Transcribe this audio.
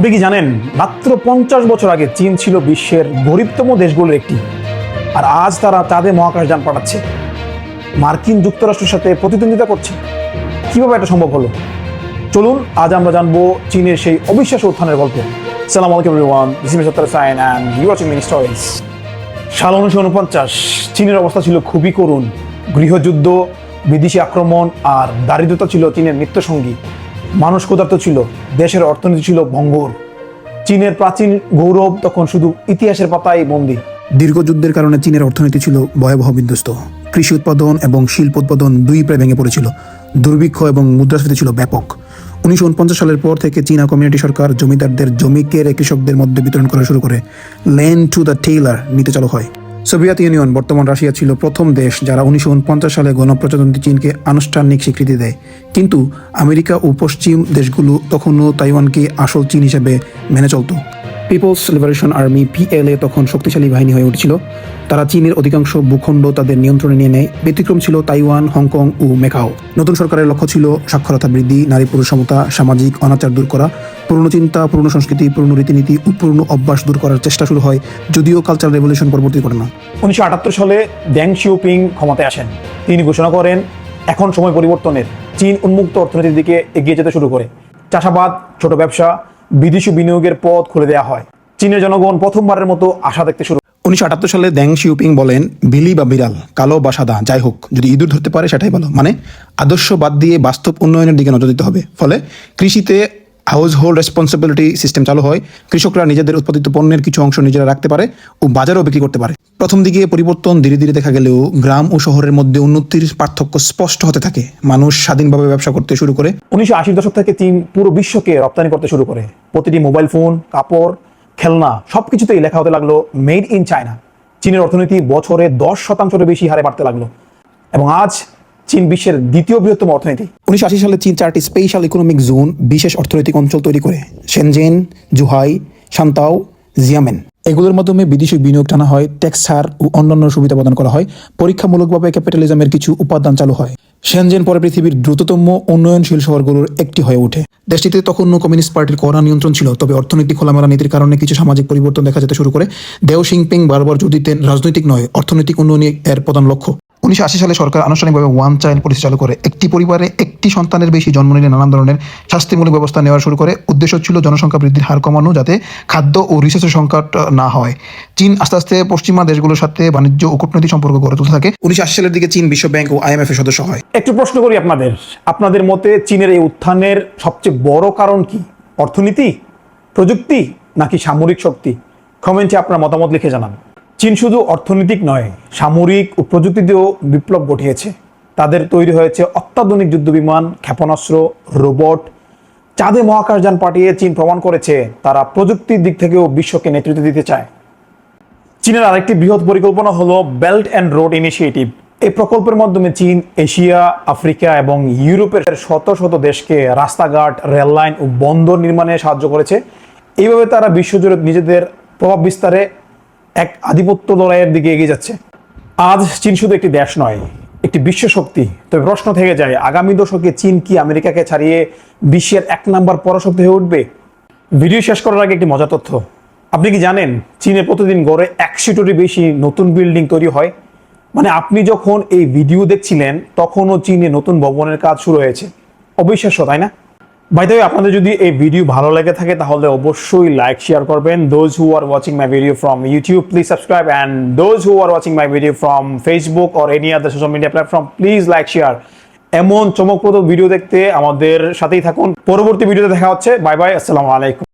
আপনি কি জানেন, মাত্র পঞ্চাশ বছর আগে চীন ছিল বিশ্বের গরিবতম দেশগুলোর একটি। আর আজ তারা চাঁদে মহাকাশযান পাঠাচ্ছে। মার্কিন যুক্তরাষ্ট্রের সাথে প্রতিদ্বন্দ্বিতা করছে। কীভাবে এটা সম্ভব হলো? চলুন, আজ আমরা জানব চীনের সেই অবিশ্বাস্য উত্থানের গল্প। সালাম আলাইকুম সত্তর sign and you watching mini stories সাল উনিশশো উনপঞ্চাশ, চীনের অবস্থা ছিল খুবই করুণ। গৃহযুদ্ধ, বিদেশি আক্রমণ আর দারিদ্রতা ছিল চীনের নিত্যসঙ্গী। মানুষ ক্ষুধার্ত ছিল, দেশের অর্থনীতি ছিল ভঙ্গুর। চীনের প্রাচীন গৌরব তখন শুধু ইতিহাসের পাতায় বন্দী। দীর্ঘ যুদ্ধের কারণে চীনের অর্থনীতি ছিল ভয়াবহ বিধ্বস্ত। কৃষি উৎপাদন এবং শিল্প উৎপাদন দুই প্রায় ভেঙে পড়েছিল। দুর্ভিক্ষ এবং মুদ্রাস্ফীতি ছিল ব্যাপক। উনিশশো উনপঞ্চাশ সালের পর থেকে চীনা কমিউনিটি সরকার জমিদারদের জমি কেড়ে কৃষকদের মধ্যে বিতরণ করা শুরু করে। ল্যান্ড টু দ্য টেইলার নীতি চালু হয়। সোভিয়েত ইউনিয়ন বর্তমান রাশিয়া ছিল প্রথম দেশ যারা উনিশশো উনপঞ্চাশ সালে গণপ্রজাতন্ত্রী চীনকে আনুষ্ঠানিক স্বীকৃতি দেয়। কিন্তু আমেরিকা ও পশ্চিম দেশগুলো তখনও তাইওয়ানকে আসল চীন হিসেবে মেনে চলত। পিপলস লিবারেশন আর্মি পিএলএ তখন শক্তিশালী বাহিনী হয়ে উঠেছিল। তারা চীনের অধিকাংশ ভূখণ্ড তাদের নিয়ন্ত্রণে নিয়ে নেয়। ব্যতিক্রম ছিল তাইওয়ান, হংকং ও মেকাও। নতুন সরকারের লক্ষ্য ছিল সাক্ষরতা বৃদ্ধি, নারী পুরুষ সমতা সামাজিক অনাচার দূর করা। পুরনো চিন্তা, পুরনো সংস্কৃতি, পুরনো রীতিনীতি ও পুরনো অভ্যাস দূর করার চেষ্টা শুরু হয়, যদিও কালচার রেভলিউশন পরবর্তী করে না উনিশশো আটাত্তর সালে ড্যাং শিউপিং ক্ষমতায় আসেন। তিনি ঘোষণা করেন, এখন সময় পরিবর্তনের। চীন উন্মুক্ত অর্থনীতির দিকে এগিয়ে যেতে শুরু করে। চাষাবাদ, ছোট ব্যবসা বিদেশি বিনিয়োগের পথ খুলে দেওয়া হয়। চীনের জনগণ প্রথমবারের মতো আশা দেখতে শুরু উনিশশো আটাত্তর সালে দ্যাং শিউপিং বলেন, বিলি বা বিড়াল, কালো বা সাদা, যাই হোক, যদি ইঁদুর ধরতে পারে সেটাই ভালো। মানে আদর্শ বাদ দিয়ে বাস্তব উন্নয়নের দিকে নজর দিতে হবে। ফলে কৃষিতে হাউস হোল্ড রেসপন্সিবিলিটি সিস্টেম চালু হয়, কৃষকরা নিজেদের উৎপাদিত পণ্যের কিছু অংশ নিজেরা রাখতে পারে ও বাজারেও বিক্রি করতে পারে। প্রথম দিকে পরিবর্তন ধীরে ধীরে দেখা গেলেও গ্রাম ও শহরের মধ্যে উন্নতির পার্থক্য স্পষ্ট হতে থাকে। মানুষ স্বাধীনভাবে ব্যবসা করতে শুরু করে। উনিশশো আশির দশক থেকে চীন পুরো বিশ্বকে রপ্তানি করতে শুরু করে। প্রতিটি মোবাইল ফোন, কাপড়, খেলনা সবকিছুতেই লেখা হতে লাগল, মেড ইন চায়না। চীনের অর্থনীতি বছরে দশ শতাংশের বেশি হারে বাড়তে লাগল। এবং আজ চীন বিশ্বের দ্বিতীয় বৃহত্তম অর্থনীতি। উনিশশো আশি সালে চীন চারটি স্পেশাল ইকোনমিক জোন, বিশেষ অর্থনৈতিক অঞ্চল তৈরি করে। সেনজেন, জুহাই শান্তাও জিয়ামেন এগুলোর মাধ্যমে বিদেশি বিনিয়োগ টানা হয়, ট্যাক্স ছাড় ও অন্যান্য সুবিধা প্রদান করা হয়। পরীক্ষামূলকভাবে ক্যাপিটালিজমের কিছু উপাদান চালু হয়। সেনজেন পরে পৃথিবীর দ্রুততম উন্নয়নশীল শহরগুলোর একটি হয়ে ওঠে। দেশটিতে তখনও কমিউনিস্ট পার্টির কড়া নিয়ন্ত্রণ ছিল, তবে অর্থনৈতিক খোলামেলা নীতির কারণে কিছু সামাজিক পরিবর্তন দেখা যেতে শুরু করে। দেও সিংপিং বারবার দিতেন রাজনৈতিক নয়, অর্থনৈতিক উন্নয়নই এর প্রধান লক্ষ্য। উনিশশো আশি সালে সরকার আনুষ্ঠানিকভাবে ওয়ান চাইল্ড পলিসি চালু করে। একটি পরিবারে একটি সন্তানের বেশি জন্ম নিলে নানান ধরনের শাস্তিমূলক ব্যবস্থা নেওয়া শুরু করে। উদ্দেশ্য ছিল জনসংখ্যা বৃদ্ধির হার কমানো যাতে খাদ্য ও রিসোর্সের সংকট না হয়। চীন আস্তে আস্তে পশ্চিমা দেশগুলোর সাথে বাণিজ্য ও কূটনৈতিক সম্পর্ক গড়ে তুলতে থাকে। উনিশশো আশি সালের দিকে চীন বিশ্ব ব্যাংক ও আইএমএফ এর সদস্য হয়। একটু প্রশ্ন করি আপনাদের। আপনাদের মতে চীনের এই উত্থানের সবচেয়ে বড় কারণ কি? অর্থনীতি, প্রযুক্তি নাকি সামরিক শক্তি? কমেন্টে আপনার মতামত লিখে জানান। চীন শুধু অর্থনৈতিক নয়, সামরিক ও প্রযুক্তিতেও বিপ্লব ঘটিয়েছে। তাদের তৈরি হয়েছে অত্যাধুনিক যুদ্ধবিমান, ক্ষেপণাস্ত্র, রোবট। চাঁদে মহাকাশযান পাঠিয়ে চীন প্রমাণ করেছে, তারা প্রযুক্তির দিক থেকেও বিশ্বকে নেতৃত্ব দিতে চায়। চীনের আরেকটি বৃহৎ পরিকল্পনা হলো বেল্ট অ্যান্ড রোড ইনিশিয়েটিভ এই প্রকল্পের মাধ্যমে চীন, এশিয়া, আফ্রিকা এবং ইউরোপের শত শত দেশকে রাস্তাঘাট, রেললাইন ও বন্দর নির্মাণে সাহায্য করেছে। এইভাবে তারা বিশ্বজুড়ে নিজেদের প্রভাব বিস্তারে এক আধিপত্য লড়াইয়ের দিকে এগিয়ে যাচ্ছে। আজ চীন শুধু একটি দেশ নয়, একটি বিশ্ব শক্তি। তবে প্রশ্ন থেকে যায়, আগামী দশকে চীন কি আমেরিকাকে ছাড়িয়ে বিশ্বের এক নম্বর পরাশক্তি হয়ে উঠবে? ভিডিও শেষ করার আগে একটি মজার তথ্য। আপনি কি জানেন, চীনে প্রতিদিন গড়ে একশোটির বেশি নতুন বিল্ডিং তৈরি হয়? মানে আপনি যখন এই ভিডিও দেখছিলেন, তখনও চীনে নতুন ভবনের কাজ শুরু হয়েছে। অবিশ্বাস্য, তাই না? বাইতে আপনাদের যদি এই ভিডিও ভালো লেগে থাকে, তাহলে অবশ্যই লাইক শেয়ার করবেন। Those who are watching my video from YouTube please subscribe and those who are watching my video from Facebook or any other social media platform please like share এমন চমকপ্রদ video দেখতে আমাদের সাথেই থাকুন। পরবর্তী ভিডিওতে দেখা হচ্ছে। বাই বাই আসসালামু আলাইকুম।